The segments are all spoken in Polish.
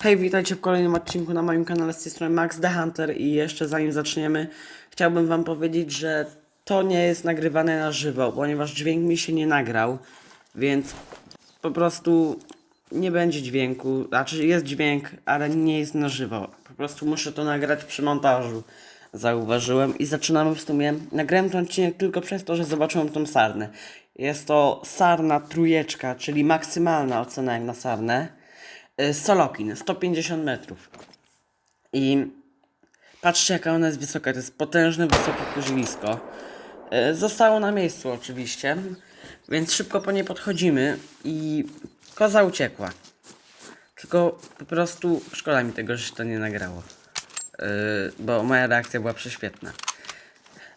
Hej, witajcie w kolejnym odcinku na moim kanale z tej strony Max the Hunter i jeszcze zanim zaczniemy, chciałbym wam powiedzieć, że to nie jest nagrywane na żywo, ponieważ dźwięk mi się nie nagrał, więc po prostu nie będzie dźwięku, znaczy jest dźwięk, ale nie jest na żywo. Po prostu muszę to nagrać przy montażu, zauważyłem i zaczynamy w sumie. Nagrałem ten odcinek tylko przez to, że zobaczyłem tą sarnę. Jest to sarna trójeczka, czyli maksymalna ocena jak na sarnę. Y, Solokin, 150 metrów. I patrzcie jaka ona jest wysoka, to jest potężne, wysokie kurzylisko. Y, Zostało na miejscu oczywiście, więc szybko po nie podchodzimy i koza uciekła. Tylko po prostu szkoda mi tego, że się to nie nagrało. Yy, bo moja reakcja była prześwietna.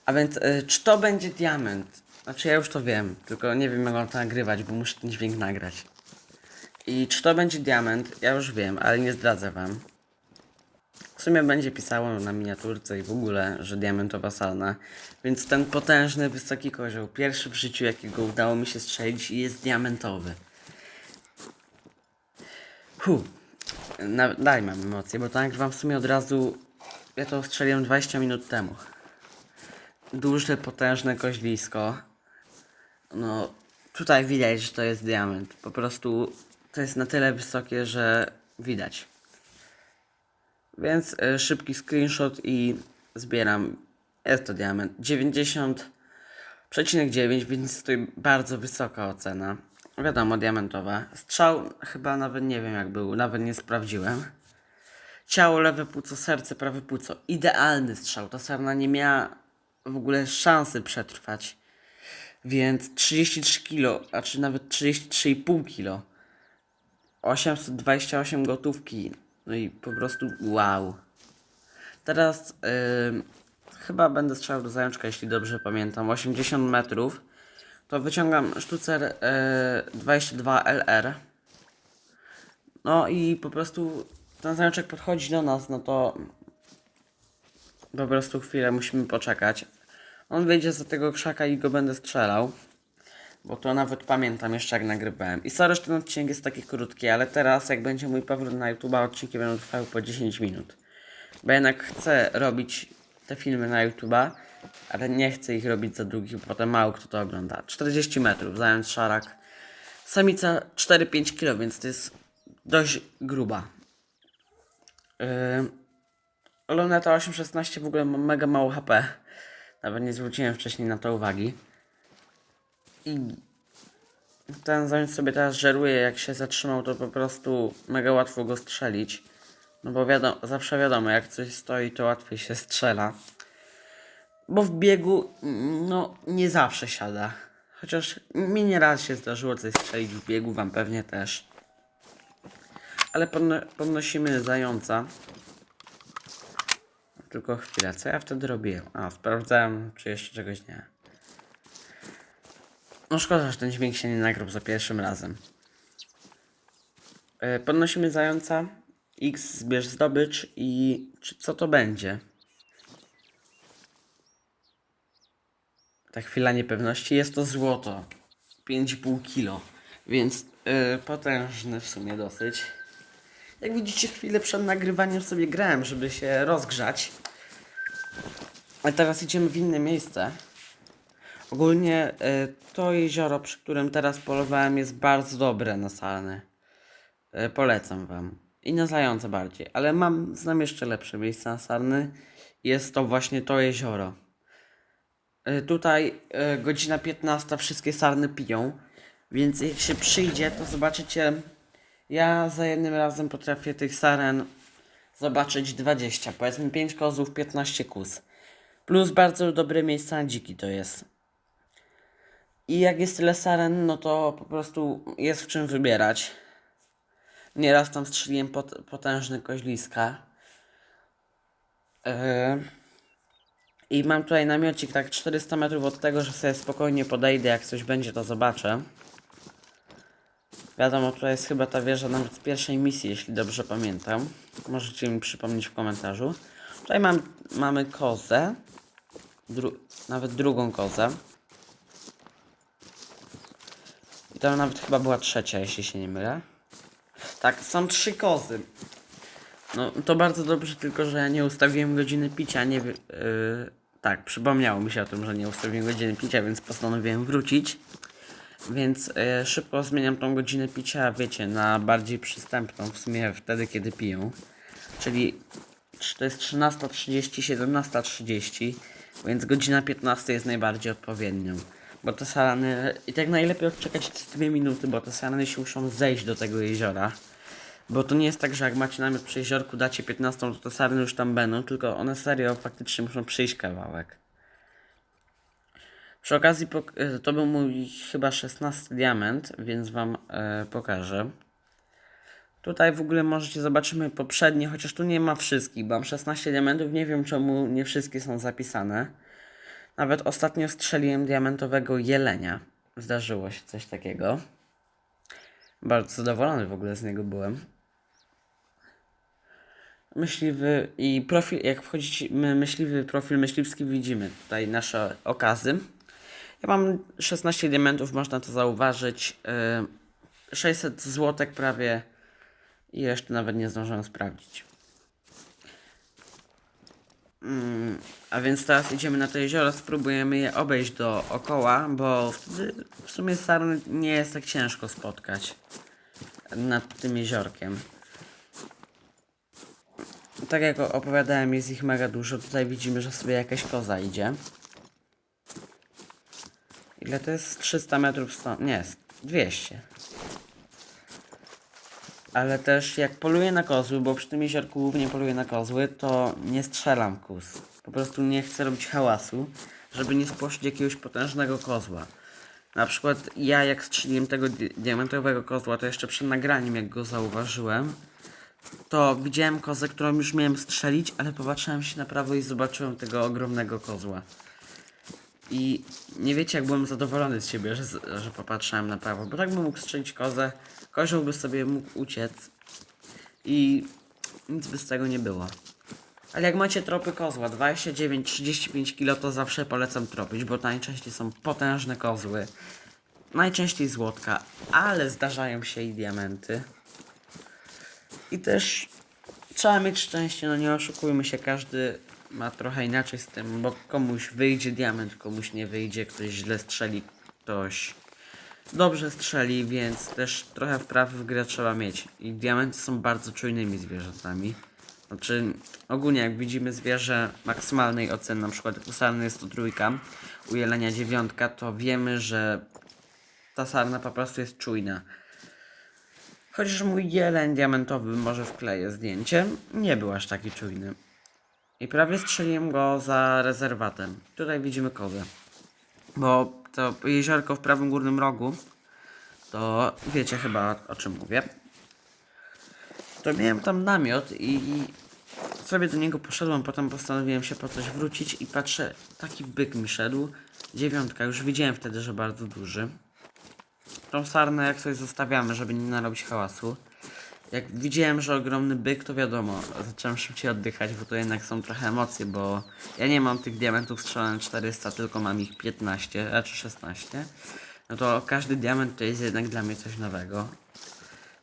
A więc, czy to będzie diament? Znaczy, ja już to wiem, tylko nie wiem, jak mam to nagrywać, bo muszę ten dźwięk nagrać. I czy to będzie diament? Ja już wiem, ale nie zdradzę wam. W sumie będzie pisało na miniaturce i w ogóle, że diamentowa salna. Więc ten potężny, wysoki kozioł, pierwszy w życiu, jakiego udało mi się strzelić, jest diamentowy. Hu. Na, daj mam emocje, bo to nagrywam w sumie od razu. Ja to strzeliłem 20 minut temu. Duże, potężne koźlisko. No, tutaj widać, że to jest diament. Po prostu to jest na tyle wysokie, że widać. Więc y, szybki screenshot i zbieram. Jest to diament. 90,9, więc to bardzo wysoka ocena. Wiadomo, diamentowa. Strzał chyba nawet nie wiem jak był, nawet nie sprawdziłem. Ciało, lewe płuco, serce, prawe płuco. Idealny strzał. Ta sarna nie miała w ogóle szansy przetrwać. Więc 33 kg, a czy nawet 33,5 kg. 828 gotówki. No i po prostu wow. Teraz ym, chyba będę strzelał do zajączka, jeśli dobrze pamiętam. 80 metrów. To wyciągam sztucer y, 22LR. No i po prostu ten zajączek podchodzi do nas, no to po prostu chwilę musimy poczekać. On wyjdzie za tego krzaka i go będę strzelał. Bo to nawet pamiętam jeszcze jak nagrywałem. I sorry, że ten odcinek jest taki krótki, ale teraz jak będzie mój powrót na YouTube, odcinki będą trwały po 10 minut. Bo jednak chcę robić te filmy na YouTube'a, ale nie chcę ich robić za długich, bo potem mało kto to ogląda. 40 metrów, zając szarak. Samica 4-5 kg, więc to jest dość gruba. Yy, Luneta 816 w ogóle ma mega mało HP. Nawet nie zwróciłem wcześniej na to uwagi. I ten zając sobie teraz żeruje, jak się zatrzymał, to po prostu mega łatwo go strzelić. No bo wiadomo, zawsze wiadomo, jak coś stoi, to łatwiej się strzela. Bo w biegu, no, nie zawsze siada. Chociaż mi nieraz się zdarzyło coś strzelić w biegu, wam pewnie też. Ale podno- podnosimy zająca. Tylko chwilę, co ja wtedy robiłem? A, sprawdzałem, czy jeszcze czegoś nie. No szkoda, że ten dźwięk się nie nagrał za pierwszym razem. E, Podnosimy zająca. X zbierz zdobycz i czy, co to będzie? Ta chwila niepewności jest to złoto. 5,5 kilo. Więc yy, potężny w sumie dosyć. Jak widzicie, chwilę przed nagrywaniem sobie grałem, żeby się rozgrzać. A teraz idziemy w inne miejsce. Ogólnie y, to jezioro, przy którym teraz polowałem, jest bardzo dobre na salny. Y, polecam wam. I na zające bardziej. Ale mam, znam jeszcze lepsze miejsca na sarny. Jest to właśnie to jezioro. Y, tutaj godzina 15 wszystkie sarny piją. Więc jak się przyjdzie, to zobaczycie. Ja za jednym razem potrafię tych saren zobaczyć 20. Powiedzmy 5 kozów, 15 kus. Plus bardzo dobre miejsca na dziki to jest. I jak jest tyle saren, no to po prostu jest w czym wybierać. Nieraz tam strzeliłem pot, potężny koźliska. Yy. I mam tutaj namiocik tak 400 metrów od tego, że sobie spokojnie podejdę, jak coś będzie to zobaczę. Wiadomo, tutaj jest chyba ta wieża nawet z pierwszej misji, jeśli dobrze pamiętam. Możecie mi przypomnieć w komentarzu. Tutaj mam, mamy kozę. Dru nawet drugą kozę. I to nawet chyba była trzecia, jeśli się nie mylę. Tak, są trzy kozy. No to bardzo dobrze, tylko że ja nie ustawiłem godziny picia, nie yy, Tak, przypomniało mi się o tym, że nie ustawiłem godziny picia, więc postanowiłem wrócić. Więc yy, szybko zmieniam tą godzinę picia, wiecie, na bardziej przystępną, w sumie wtedy, kiedy piję. Czyli to jest 13.30, 17.30, więc godzina 15 jest najbardziej odpowiednią. Bo te sarany, i tak najlepiej odczekać 2 minuty, bo te sarany się muszą zejść do tego jeziora. Bo to nie jest tak, że jak macie namiot przy jeziorku, dacie 15, to te sarny już tam będą, tylko one serio faktycznie muszą przyjść kawałek. Przy okazji, e, to był mój chyba 16 diament, więc wam e, pokażę. Tutaj w ogóle możecie zobaczymy poprzednie, chociaż tu nie ma wszystkich, bo mam 16 diamentów, nie wiem czemu nie wszystkie są zapisane. Nawet ostatnio strzeliłem diamentowego jelenia. Zdarzyło się coś takiego. Bardzo zadowolony w ogóle z niego byłem. Myśliwy i profil, jak wchodzicie, my, myśliwy profil myśliwski widzimy tutaj nasze okazy. Ja mam 16 diamentów, można to zauważyć. Yy, 600 złotek prawie i jeszcze nawet nie zdążyłem sprawdzić. Mm, a więc teraz idziemy na to jezioro, spróbujemy je obejść dookoła, bo wtedy w sumie sarny nie jest tak ciężko spotkać nad tym jeziorkiem. Tak jak opowiadałem, jest ich mega dużo. Tutaj widzimy, że sobie jakaś koza idzie. Ile to jest? 300 metrów stąd? Nie, 200. Ale też jak poluję na kozły, bo przy tym jeziorku głównie poluję na kozły, to nie strzelam kóz. Po prostu nie chcę robić hałasu, żeby nie spłoszyć jakiegoś potężnego kozła. Na przykład ja jak strzeliłem tego di- diamentowego kozła, to jeszcze przed nagraniem jak go zauważyłem, to widziałem kozę, którą już miałem strzelić, ale popatrzyłem się na prawo i zobaczyłem tego ogromnego kozła. I nie wiecie, jak byłem zadowolony z siebie, że, że popatrzyłem na prawo, bo tak bym mógł strzelić kozę, kozioł by sobie mógł uciec i nic by z tego nie było. Ale jak macie tropy kozła 29-35 kg, to zawsze polecam tropić, bo najczęściej są potężne kozły. Najczęściej złotka, ale zdarzają się i diamenty. I też trzeba mieć szczęście, no nie oszukujmy się, każdy ma trochę inaczej z tym, bo komuś wyjdzie diament, komuś nie wyjdzie, ktoś źle strzeli, ktoś dobrze strzeli, więc też trochę wprawy w grę trzeba mieć. I diamenty są bardzo czujnymi zwierzętami. Znaczy, ogólnie jak widzimy zwierzę maksymalnej oceny, na przykład u sarny jest to trójka, u jelenia dziewiątka, to wiemy, że ta sarna po prostu jest czujna. Chociaż mój jeleń diamentowy, może wkleję zdjęcie, nie był aż taki czujny. I prawie strzeliłem go za rezerwatem. Tutaj widzimy kozę. Bo to jeziorko w prawym górnym rogu, to wiecie chyba o czym mówię. To miałem tam namiot i, i sobie do niego poszedłem, potem postanowiłem się po coś wrócić i patrzę, taki byk mi szedł. Dziewiątka, już widziałem wtedy, że bardzo duży. Tą sarnę jak sobie zostawiamy, żeby nie narobić hałasu. Jak widziałem, że ogromny byk, to wiadomo, zacząłem szybciej oddychać, bo to jednak są trochę emocje, bo ja nie mam tych diamentów strzelane 400, tylko mam ich 15, a czy 16. No to każdy diament to jest jednak dla mnie coś nowego.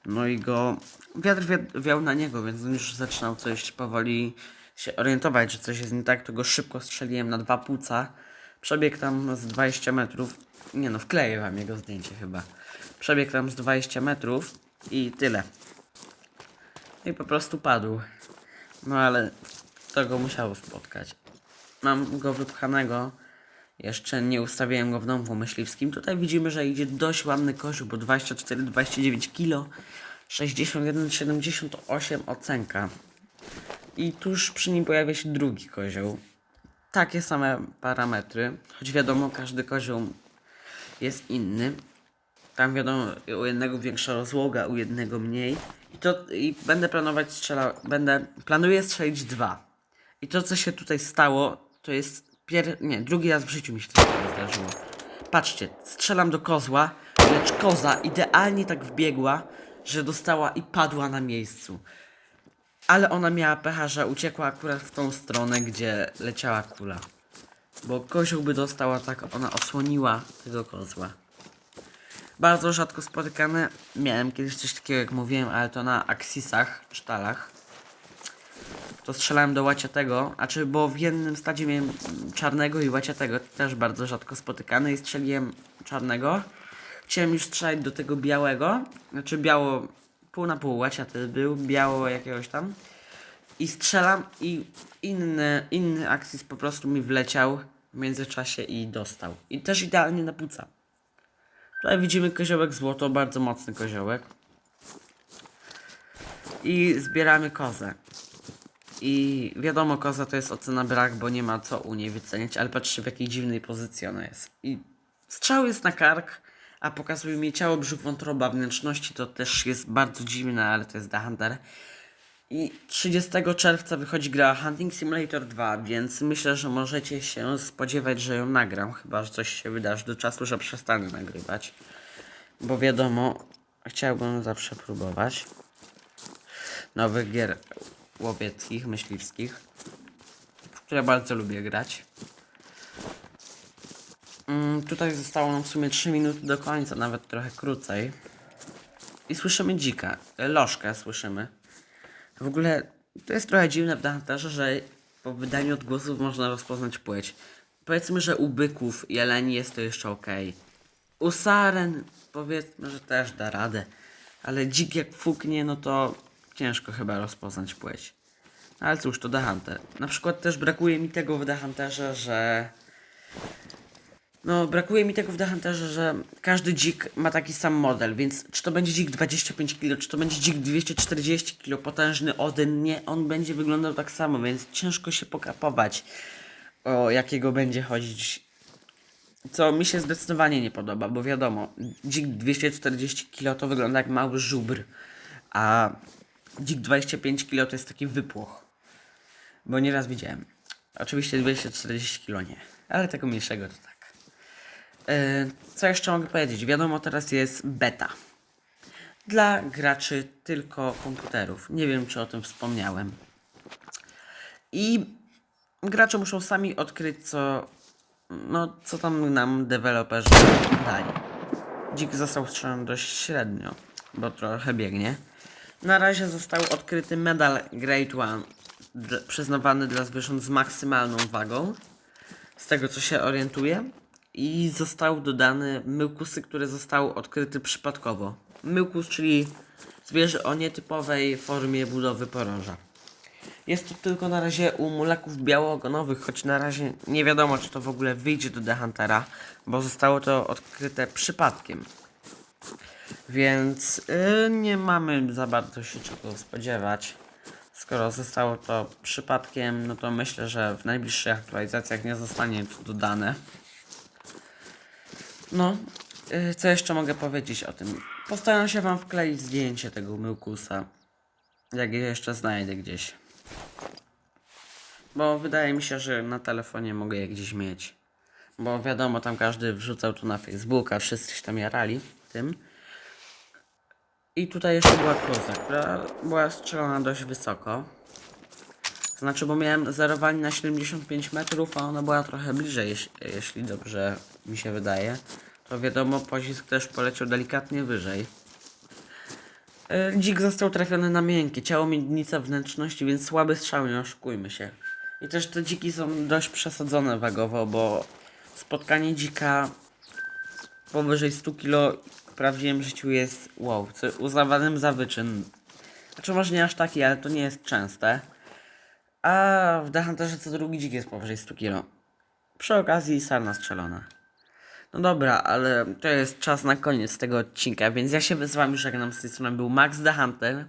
No i go. Wiatr wi- wiał na niego, więc on już zaczynał coś powoli się orientować, że coś jest nie tak, to go szybko strzeliłem na dwa płuca. Przebiegł tam z 20 metrów. Nie no, wkleję wam jego zdjęcie chyba. Przebiegł tam z 20 metrów i tyle. I po prostu padł. No ale to go musiało spotkać. Mam go wypchanego. Jeszcze nie ustawiałem go w domu myśliwskim. Tutaj widzimy, że idzie dość ładny kozioł, bo 24-29 kg, 61-78 ocenka. I tuż przy nim pojawia się drugi kozioł. Takie same parametry, choć wiadomo, każdy kozioł jest inny. Tam wiadomo, u jednego większa rozłoga, u jednego mniej. I to i będę planować strzela, będę planuję strzelić dwa. I to co się tutaj stało, to jest pier... nie, drugi raz w życiu mi się to zdarzyło. Patrzcie, strzelam do kozła, lecz koza idealnie tak wbiegła, że dostała i padła na miejscu. Ale ona miała pecha, że uciekła akurat w tą stronę, gdzie leciała kula. Bo kozioł by dostała tak, ona osłoniła tego kozła. Bardzo rzadko spotykane. Miałem kiedyś coś takiego, jak mówiłem, ale to na aksisach, sztalach. to strzelałem do łaciatego, a czy bo w jednym stadzie miałem czarnego i łaciatego, też bardzo rzadko spotykany i strzeliłem czarnego. Chciałem już strzelać do tego białego, znaczy biało, pół na pół łaciaty był, biało jakiegoś tam. I strzelam i inny, inny akcis po prostu mi wleciał w międzyczasie i dostał. I też idealnie na płuca. Tutaj widzimy koziołek złoto, bardzo mocny koziołek. I zbieramy kozę. I wiadomo, koza to jest ocena brak, bo nie ma co u niej wyceniać, ale patrzcie w jakiej dziwnej pozycji ona jest. I strzał jest na kark, a pokazuje mi ciało, brzuch, wątroba, wnętrzności, to też jest bardzo dziwne, ale to jest The Hunter. I 30 czerwca wychodzi gra Hunting Simulator 2, więc myślę, że możecie się spodziewać, że ją nagram, chyba że coś się wydarzy do czasu, że przestanę nagrywać. Bo wiadomo, chciałbym zawsze próbować nowych gier łowieckich, myśliwskich, w które bardzo lubię grać. Mm, tutaj zostało nam w sumie 3 minuty do końca, nawet trochę krócej. I słyszymy dzika, lożkę słyszymy. W ogóle to jest trochę dziwne w Hunterze, że po wydaniu odgłosów można rozpoznać płeć. Powiedzmy, że u byków jeleni jest to jeszcze ok. U saren powiedzmy, że też da radę. Ale dzik jak fuknie, no to ciężko chyba rozpoznać płeć. No ale cóż, to The Hunter. Na przykład też brakuje mi tego w The Hunterze, że... No, brakuje mi tego w The że każdy dzik ma taki sam model, więc czy to będzie dzik 25 kg, czy to będzie dzik 240 kg, potężny Odyn, nie, on będzie wyglądał tak samo, więc ciężko się pokapować, o jakiego będzie chodzić. Co mi się zdecydowanie nie podoba, bo wiadomo, dzik 240 kg to wygląda jak mały żubr, a dzik 25 kg to jest taki wypłoch. Bo nieraz widziałem. Oczywiście 240 kg nie, ale tego mniejszego to tak. E, Co jeszcze mogę powiedzieć? Wiadomo, teraz jest beta. Dla graczy tylko komputerów. Nie wiem, czy o tym wspomniałem. I gracze muszą sami odkryć, co, no, co tam nam deweloperzy dali. Dzik został strzelony dość średnio, bo trochę biegnie. Na razie został odkryty medal Grade One, d- przyznawany dla zwierząt z maksymalną wagą z tego co się orientuję. I został dodany myłkusy, które zostały odkryte przypadkowo. Myłkus, czyli zwierzę o nietypowej formie budowy poroża. Jest to tylko na razie u mulaków białoogonowych, choć na razie nie wiadomo, czy to w ogóle wyjdzie do The Huntera, bo zostało to odkryte przypadkiem. Więc y, nie mamy za bardzo się czego spodziewać. Skoro zostało to przypadkiem, no to myślę, że w najbliższych aktualizacjach nie zostanie to dodane. No, y, co jeszcze mogę powiedzieć o tym? Postaram się wam wkleić zdjęcie tego myłkusa. Jak je jeszcze znajdę gdzieś. Bo wydaje mi się, że na telefonie mogę je gdzieś mieć. Bo wiadomo, tam każdy wrzucał to na Facebooka, wszyscy się tam jarali tym. I tutaj jeszcze była koza, która była strzelona dość wysoko. Znaczy, bo miałem zerowanie na 75 metrów, a ona była trochę bliżej, jeś- jeśli dobrze mi się wydaje. To wiadomo, pocisk też poleciał delikatnie wyżej. E, Dzik został trafiony na miękkie, ciało miednica wnętrzności, więc słaby strzał, nie oszukujmy się. I też te dziki są dość przesadzone wagowo, bo spotkanie dzika powyżej 100 kg w prawdziwym życiu jest wow, uznawanym za wyczyn. Znaczy może nie aż taki, ale to nie jest częste. A w The Hunterze co drugi dzik jest powyżej 100 kg. Przy okazji sarna strzelona. No dobra, ale to jest czas na koniec tego odcinka, więc ja się z wami żegnam. Z tej strony był Max The Hunter.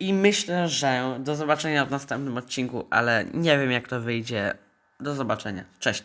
I myślę, że do zobaczenia w następnym odcinku, ale nie wiem jak to wyjdzie. Do zobaczenia. Cześć.